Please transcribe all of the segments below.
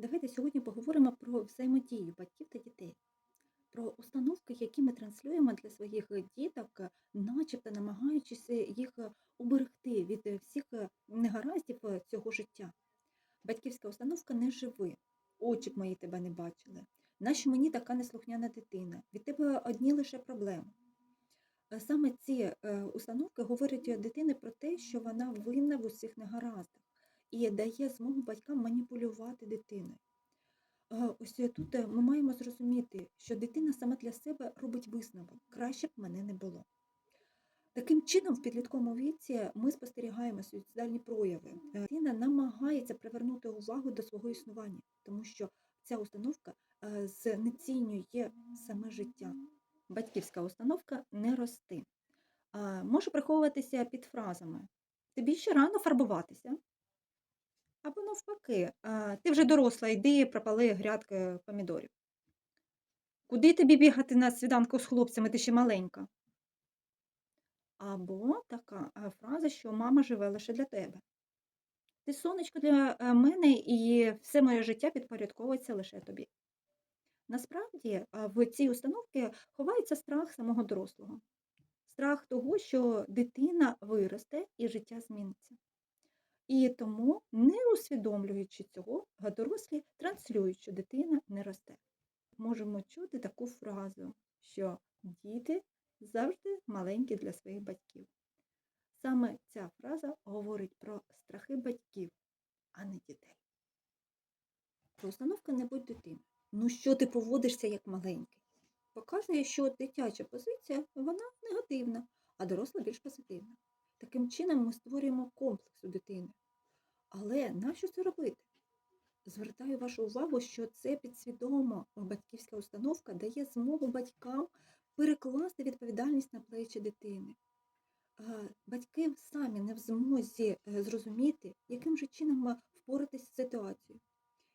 Давайте сьогодні поговоримо про взаємодію батьків та дітей, про установки, які ми транслюємо для своїх діток, начебто намагаючись їх уберегти від всіх негараздів цього життя. Батьківська установка не живи. Очі б мої тебе не бачили. Нащо мені така неслухняна дитина? Від тебе одні лише проблеми. Саме ці е, установки говорять дитині про те, що вона винна в усіх негараздах і дає змогу батькам маніпулювати дитиною. Е, Ось тут е, ми маємо зрозуміти, що дитина сама для себе робить висновок. Краще б мене не було. Таким чином, в підлітковому віці ми спостерігаємо суїцидальні прояви. Е, Дитина намагається привернути увагу до свого існування, тому що ця установка знецінює саме життя. Батьківська установка не рости. Може приховуватися під фразами Тобі ще рано фарбуватися. Або навпаки, ти вже доросла, йди пропали грядки помідорів. Куди тобі бігати на свіданку з хлопцями, ти ще маленька? Або така фраза, що мама живе лише для тебе. Ти сонечко для е, мене, і все моє життя підпорядковується лише тобі. Насправді в цій установці ховається страх самого дорослого, страх того, що дитина виросте і життя зміниться. І тому, не усвідомлюючи цього, дорослі транслюють, що дитина не росте. Можемо чути таку фразу, що діти завжди маленькі для своїх батьків. Саме ця фраза говорить про страхи батьків, а не дітей. Про установка не будь дитини. Ну що ти поводишся як маленький? Показує, що дитяча позиція вона негативна, а доросла більш позитивна. Таким чином ми створюємо комплекс у дитини. Але нащо це робити? Звертаю вашу увагу, що це підсвідомо батьківська установка дає змогу батькам перекласти відповідальність на плечі дитини. Батьки самі не в змозі е, зрозуміти, яким же чином впоратись з ситуацією.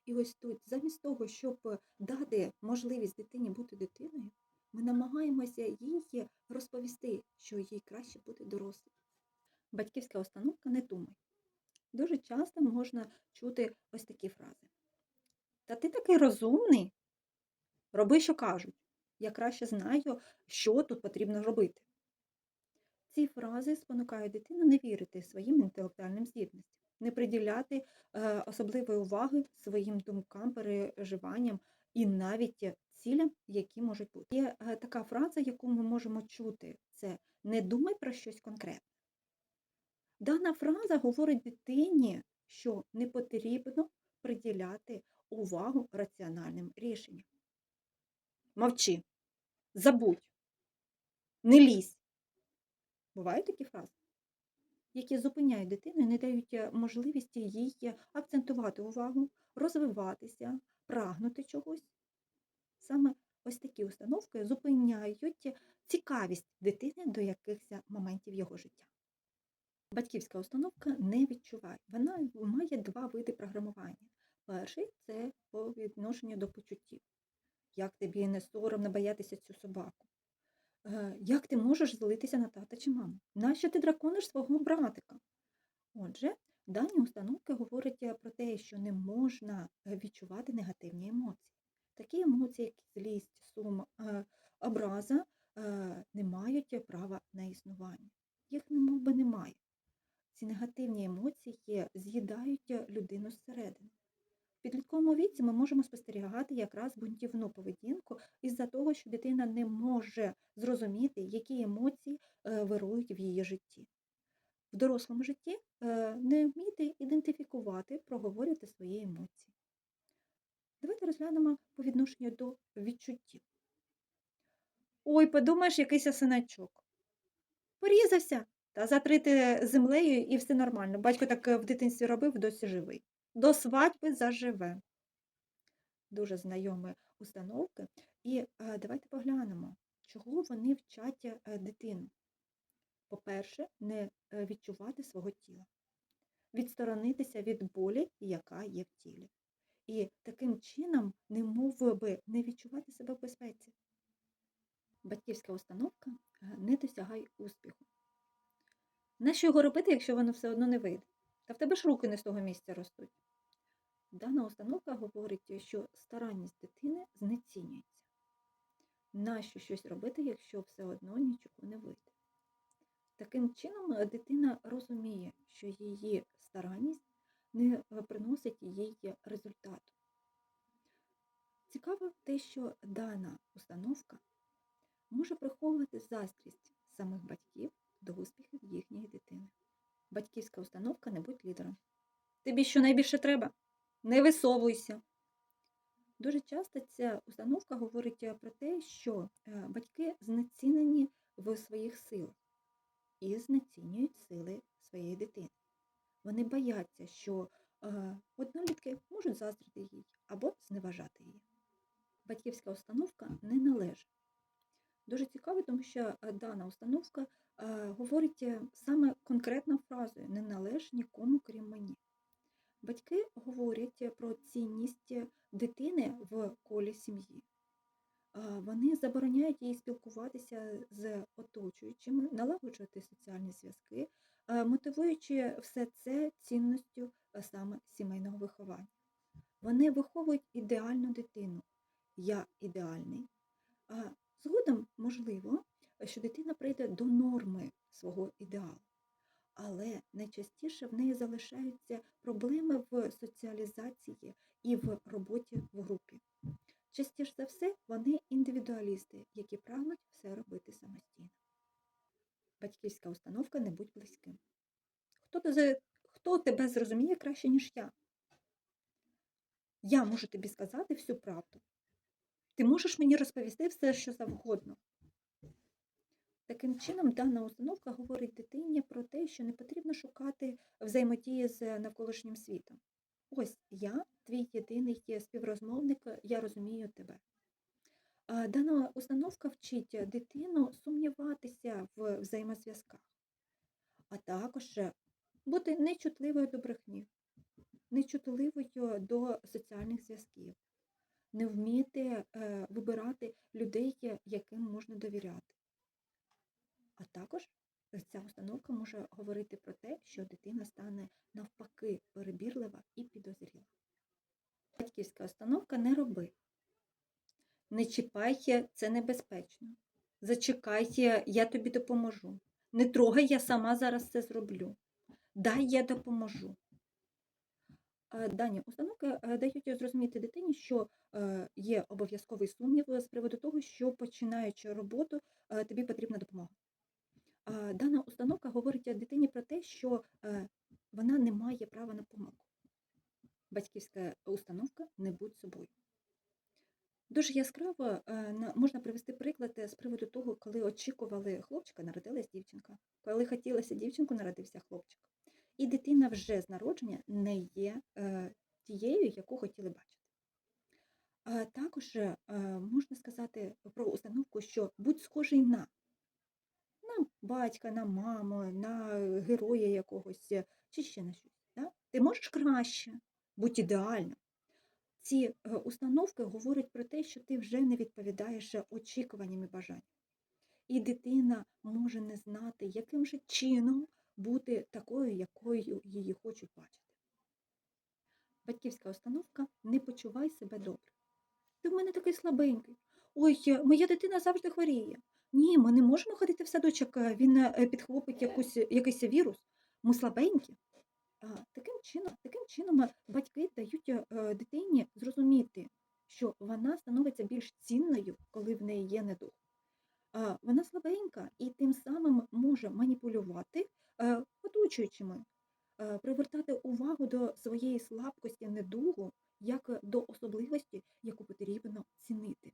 І ось тут, замість того, щоб дати можливість дитині бути дитиною, ми намагаємося їй розповісти, що їй краще бути дорослою. Батьківська установка не думай. Дуже часто можна чути ось такі фрази. Та ти такий розумний, роби, що кажуть. Я краще знаю, що тут потрібно робити. Ці фрази спонукають дитину не вірити своїм інтелектуальним здібностям, не приділяти е, особливої уваги своїм думкам, переживанням і навіть цілям, які можуть бути. Є е, така фраза, яку ми можемо чути: це не думай про щось конкретне. Дана фраза говорить дитині, що не потрібно приділяти увагу раціональним рішенням. Мовчи, забудь, не лізь. Бувають такі фрази, які зупиняють дитину і не дають е, можливості їй е, акцентувати увагу, розвиватися, прагнути чогось. Саме ось такі установки зупиняють цікавість дитини до якихось моментів його життя. Батьківська установка не відчуває. Вона має два види програмування. Перший це по відношенню до почуттів. Як тобі не соромно боятися цю собаку? Е, Як ти можеш злитися на тата чи маму? Нащо ти дракониш свого братика? Отже, дані установки говорять е, про те, що не можна е, відчувати негативні емоції. Такі емоції, як злість, сум, образа, не мають права на існування. Їх немов би немає. Ці негативні емоції з'їдають людину зсередини. В підлітковому віці ми можемо спостерігати якраз бунтівну поведінку із-за того, що дитина не може зрозуміти, які емоції е, вирують в її житті. В дорослому житті е, не вміти ідентифікувати, проговорювати свої емоції. Давайте розглянемо по відношенню до відчуттів. Ой, подумаєш, якийсь синачок. Порізався та затрити землею і все нормально. Батько так е, в дитинстві робив, досі живий. До свадьби заживе. Дуже знайомі установки. І е, давайте поглянемо, чого вони вчать е, дитину. По-перше, не е, відчувати свого тіла, відсторонитися від болі, яка є в тілі. І таким чином, не мов би, не відчувати себе в безпеці. Батьківська установка е, не досягає успіху. Нащо його робити, якщо воно все одно не вийде? Та в тебе ж руки не з того місця ростуть. Дана установка говорить, що старанність дитини знецінюється. Нащо щось робити, якщо все одно нічого не вийде? Таким чином, дитина розуміє, що її старанність не приносить їй результату. Цікаво те, що дана установка може приховувати заздрість самих батьків до успіхів їхньої дитини. Батьківська установка не будь лідером. Тобі що найбільше треба? Не висовуйся. Дуже часто ця установка говорить е, про те, що е, батьки знецінені в своїх силах і знецінюють сили своєї дитини. Вони бояться, що е, однолітки можуть заздрити їй або зневажати її. Батьківська установка не належить. Дуже цікаво, тому що е, дана установка е, говорить е, саме конкретно фразою не належить нікому, крім мені. Батьки говорять про цінність дитини в колі сім'ї. Вони забороняють їй спілкуватися з оточуючими, налагоджувати соціальні зв'язки, мотивуючи все це цінністю саме сімейного виховання. Вони виховують ідеальну дитину. Я ідеальний. Згодом, можливо, що дитина прийде до норми свого ідеалу. Але найчастіше в неї залишаються проблеми в соціалізації і в роботі в групі. Частіше за все, вони індивідуалісти, які прагнуть все робити самостійно. Батьківська установка не будь близьким. Хто, хто тебе зрозуміє краще, ніж я? Я можу тобі сказати всю правду. Ти можеш мені розповісти все, що завгодно. Таким чином, дана установка говорить дитині про те, що не потрібно шукати взаємодії з навколишнім світом. Ось я, твій єдиний є співрозмовник, я розумію тебе. Дана установка вчить дитину сумніватися в взаємозв'язках, а також бути нечутливою до брехні, нечутливою до соціальних зв'язків, не вміти е, вибирати людей, яким можна довіряти. А також ця установка може говорити про те, що дитина стане навпаки перебірлива і підозріла. Батьківська установка не роби. Не чіпай, це небезпечно. Зачекай, я тобі допоможу. Не трогай, я сама зараз це зроблю. Дай я допоможу. Е, Дані установки е, дають зрозуміти дитині, що е, є обов'язковий сумнів з приводу того, що починаючи роботу, тобі потрібна допомога. Дана установка говорить дитині про те, що вона не має права на помилку. Батьківська установка не будь собою. Дуже яскраво можна привести приклад з приводу того, коли очікували хлопчика, народилась дівчинка. Коли хотілося дівчинку, народився хлопчик. І дитина вже з народження не є е, тією, яку хотіли бачити. А також е, можна сказати про установку, що будь схожий на на батька, на маму, на героя якогось е, чи ще на щось. Да? Ти можеш краще, будь ідеальним. Ці установки говорять про те, що ти вже не відповідаєш очікуванням і бажанням. І дитина може не знати, яким же чином бути такою, якою її хочуть бачити. Батьківська установка не почувай себе добре. Ти в мене такий слабенький. Ой, е, моя дитина завжди хворіє. Ні, ми не можемо ходити в садочок, е, він е, підхопить якусь, якийсь вірус. Ми слабенькі. Таким чином, таким чином батьки дають дитині зрозуміти, що вона становиться більш цінною, коли в неї є недуг. Вона слабенька і тим самим може маніпулювати е, оточуючими, е, привертати увагу до своєї слабкості недугу як до особливості, яку потрібно цінити.